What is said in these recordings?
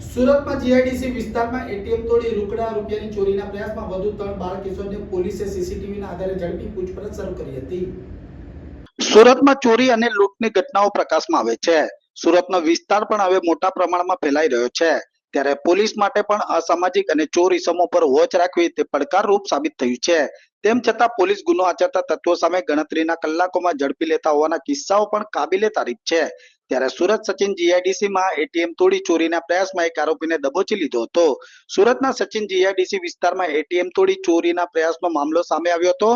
સુરતમાં જીઆઈડીસી વિસ્તારમાં એટીએમ તોડી રોકડા રૂપિયાની ચોરીના પ્રયાસમાં વધુ ત્રણ બાળ કિશોરને પોલીસે સીસીટીવીના આધારે ઝડપી પૂછપરછ શરૂ કરી હતી. સુરતમાં ચોરી અને લૂંટની ઘટનાઓ પ્રકાશમાં આવે છે. સુરતનો વિસ્તાર પણ હવે મોટા પ્રમાણમાં ફેલાઈ રહ્યો છે. ત્યારે પોલીસ માટે પણ અસામાજિક અને ચોર ઇસમો પર વોચ રાખવી તે પડકારરૂપ સાબિત થયું છે. તેમ છતાં પોલીસ ગુનો આચરતા તત્વો સામે ગણતરીના કલાકોમાં ઝડપી લેતા હોવાના કિસ્સાઓ પણ કાબિલે તારીફ છે. ત્યારે સુરત સચિન જીઆઈડીસીમાં એટીએમ તોડી ચોરીના પ્રયાસમાં એક આરોપીને દબોચી લીધો હતો. સુરતના સચિન જીઆઈડીસી વિસ્તારમાં એટીએમ તોડી ચોરીના પ્રયાસનો મામલો સામે આવ્યો હતો.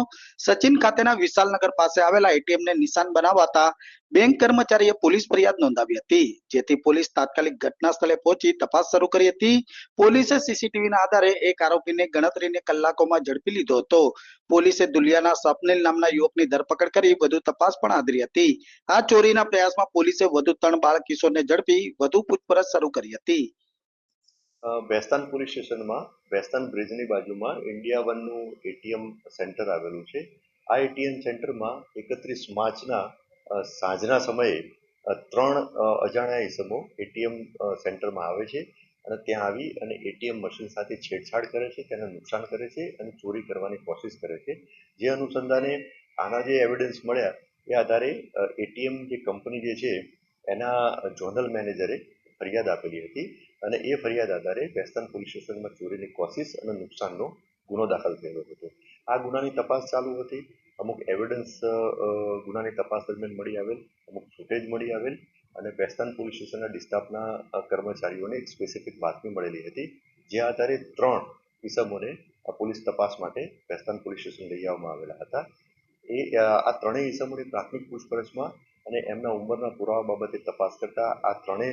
સચિન ખાતેના વિશાલનગર પાસે આવેલા એટીએમને નિશાન બનાવાતા બેંક કર્મચારીએ પોલીસ ફરિયાદ નોંધાવી હતી. જેથી પોલીસ તાત્કાલિક ઘટના સ્થળે પહોંચી તપાસ શરૂ કરી હતી. પોલીસે સીસીટીવીના આધારે એક આરોપીને ગણતરીની કલાકોમાં ઝડપી લીધો હતો. પોલીસે દુલિયાના સ્વપ્નિલ નામના યુવકની ધરપકડ કરી વધુ તપાસ પણ આદરી હતી. આ ચોરીના પ્રયાસમાં પોલીસે વધુ ત્રણ બાળ કિશોરને ઝડપી વધુ પૂછપરછ શરૂ કરી હતી. બેસ્તાન પોલીસ સ્ટેશનમાં બેસ્તાન બ્રિજની બાજુમાં ઇન્ડિયા વનનું એટીએમ સેન્ટર આવેલું છે. આ એટીએમ સેન્ટરમાં એકત્રીસ માર્ચના સાંજના સમયે ત્રણ અજાણ્યા ઇસમો એટીએમ સેન્ટરમાં આવે છે અને ત્યાં આવી અને એટીએમ મશીન સાથે છેડછાડ કરે છે, તેને નુકસાન કરે છે અને ચોરી કરવાની કોશિશ કરે છે. જે અનુસંધાને આના જે એવિડન્સ મળ્યા, એ આધારે એટીએમ જે કંપની જે છે એના ઝોનલ મેનેજરે ફરિયાદ આપેલી હતી અને એ ફરિયાદ આધારે વેસ્ટર્ન પોલીસ સ્ટેશનમાં ચોરીની કોશિશ અને નુકસાનનો ગુનો દાખલ થયેલો હતો. આ ગુનાની તપાસ ચાલુ હતી. અમુક એવિડન્સ ગુનાની તપાસ દરમિયાન મળી આવેલ, અમુક ફૂટેજ મળી આવેલ અને વેસ્ટર્ન પોલીસ સ્ટેશનના ડિસ્ટાફના કર્મચારીઓને એક સ્પેસિફિક બાતમી મળેલી હતી. જે આધારે ત્રણ ઇસમોને પોલીસ તપાસ માટે વેસ્ટર્ન પોલીસ સ્ટેશન લઈ આવવામાં આવેલા હતા. એ આ ત્રણેય ઇસમોની પ્રાથમિક પૂછપરછમાં અને એમના ઉંમરના પુરાવા બાબતે તપાસ કરતા આ ત્રણેય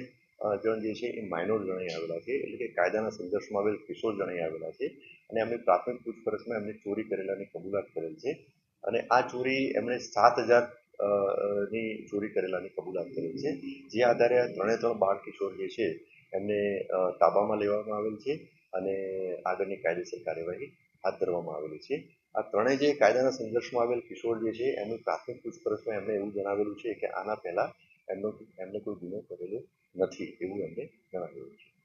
જણ જે છે એ માઇનોર જણાઈ આવેલા છે. એટલે કે કાયદાના સંઘર્ષમાં આવેલ કિશોર જણાઈ આવેલા છે. અને એમની પ્રાથમિક પૂછપરછમાં એમને ચોરી કરેલાની કબૂલાત કરેલ છે. અને આ ચોરી એમણે સાત હજારની ચોરી કરેલાની કબૂલાત કરેલ છે. જે આધારે આ ત્રણે ત્રણ બાળ કિશોર જે છે એમને તાબામાં લેવામાં આવેલ છે અને આગળની કાયદેસર કાર્યવાહી હાથ ધરવામાં આવેલી છે. આ ત્રણેય જે કાયદાના સંઘર્ષમાં આવેલ કિશોર જે છે, એમની પ્રાથમિક પૂછપરછમાં એમણે એવું જણાવેલું છે કે આના પહેલા એમનો, એમને કોઈ ગુનો કરેલો નથી એવું એમને જણાવેલું છે.